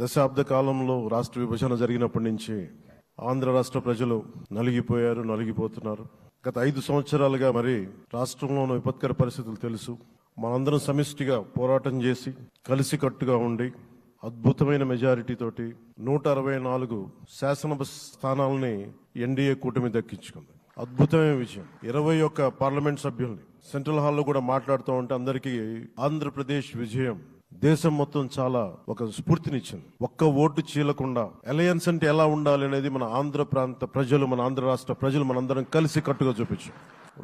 దశాబ్ద కాలంలో రాష్ట్ర విభజన జరిగినప్పటి నుంచి ఆంధ్ర రాష్ట్ర ప్రజలు నలిగిపోయారు నలిగిపోతున్నారు. గత ఐదు సంవత్సరాలుగా మరి రాష్ట్రంలో ఉన్న విపత్కర పరిస్థితులు తెలుసు. మనందరం సమిష్టిగా పోరాటం చేసి కలిసికట్టుగా ఉండి అద్భుతమైన మెజారిటీ తోటి నూట అరవై నాలుగు శాసనసభ స్థానాలని ఎన్డీఏ కూటమి దక్కించుకుంది. అద్భుతమైన విజయం. ఇరవై ఒక్క పార్లమెంట్ సభ్యుల్ని. సెంట్రల్ హాల్లో కూడా మాట్లాడుతూ ఉంటే అందరికీ ఆంధ్రప్రదేశ్ విజయం దేశం మొత్తం చాలా ఒక స్ఫూర్తినిచ్చింది. ఒక్క ఓటు చీలకుండా అలయన్స్ అంటే ఎలా ఉండాలి అనేది మన ఆంధ్ర ప్రాంత ప్రజలు మన ఆంధ్ర రాష్ట్ర ప్రజలు మనందరం కలిసి కట్టుగా చూపించాం.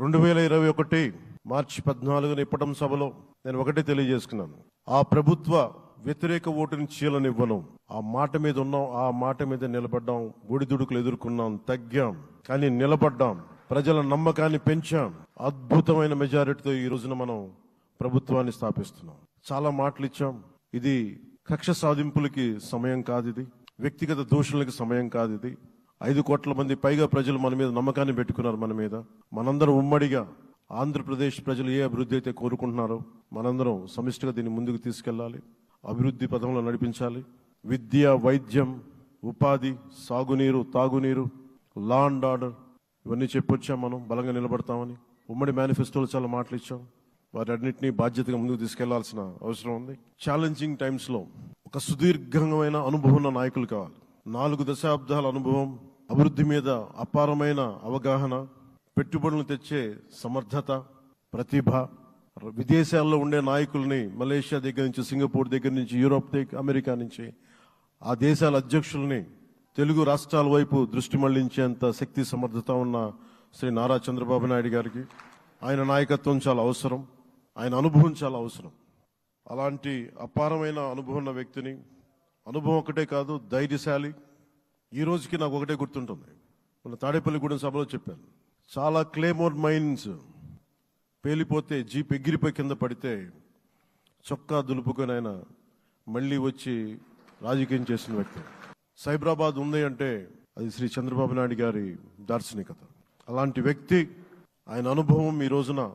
రెండు వేల ఇరవై ఒకటి మార్చి పద్నాలుగున ఇప్పటం సభలో నేను ఒకటే తెలియజేసుకున్నాను. ఆ ప్రభుత్వ వ్యతిరేక ఓటుని చీలనివ్వను. ఆ మాట మీద ఉన్నాం ఆ మాట మీద నిలబడ్డాం ఒడిదుడుకులు ఎదుర్కొన్నాం తగ్గాం కానీ నిలబడ్డాం ప్రజల నమ్మకాన్ని పెంచాం. అద్భుతమైన మెజారిటీతో ఈ రోజున మనం ప్రభుత్వాన్ని స్థాపిస్తున్నాం. చాలా మాటలు ఇచ్చాం. ఇది కక్ష సాధింపులకి సమయం కాదు ఇది. వ్యక్తిగత దోషులకి సమయం కాదు ఇది. ఐదు కోట్ల మంది పైగా ప్రజలు మన మీద నమ్మకాన్ని పెట్టుకున్నారు మన మీద. మనందరం ఉమ్మడిగా ఆంధ్రప్రదేశ్ ప్రజలు ఏ అభివృద్ధి అయితే కోరుకుంటున్నారో మనందరం సమిష్టిగా దీన్ని ముందుకు తీసుకెళ్ళాలి అభివృద్ధి పదంలో నడిపించాలి. విద్య వైద్యం ఉపాధి సాగునీరు తాగునీరు లా అండ్ ఆర్డర్ ఇవన్నీ చెప్పొచ్చాం మనం బలంగా నిలబడతామని. ఉమ్మడి మేనిఫెస్టోలో చాలా మాటలు ఇచ్చాం. వారి అన్నింటినీ బాధ్యతగా ముందుకు తీసుకెళ్ళాల్సిన అవసరం ఉంది. ఛాలెంజింగ్ టైమ్స్లో ఒక సుదీర్ఘమైన అనుభవం ఉన్న నాయకులు కావాలి. నాలుగు దశాబ్దాల అనుభవం అభివృద్ధి మీద అపారమైన అవగాహన పెట్టుబడులు తెచ్చే సమర్థత ప్రతిభ విదేశాల్లో ఉండే నాయకుల్ని మలేషియా దగ్గర నుంచి సింగపూర్ దగ్గర నుంచి యూరోప్ దగ్గర అమెరికా నుంచి ఆ దేశాల అధ్యక్షుల్ని తెలుగు రాష్ట్రాల వైపు దృష్టి మళ్ళించేంత శక్తి సమర్థత ఉన్న శ్రీ నారా చంద్రబాబు నాయుడు గారికి. ఆయన నాయకత్వం చాలా అవసరం. ఆయన అనుభవం చాలా అవసరం. అలాంటి అపారమైన అనుభవం ఉన్న వ్యక్తిని అనుభవం ఒకటే కాదు ధైర్యశాలి. ఈ రోజుకి నాకు ఒకటే గుర్తుంటుంది. మన తాడేపల్లిగూడెం సభలో చెప్పాను. చాలా క్లేమోర్ మైన్స్ పేలిపోతే జీప్ ఎగిరిపోయి కింద పడితే చొక్కా దులుపుకొని ఆయన మళ్ళీ వచ్చి రాజకీయం చేసిన వ్యక్తి. సైబరాబాద్ ఉంది అంటే అది శ్రీ చంద్రబాబు నాయుడు గారి దార్శనికత. అలాంటి వ్యక్తి ఆయన అనుభవం ఈ రోజున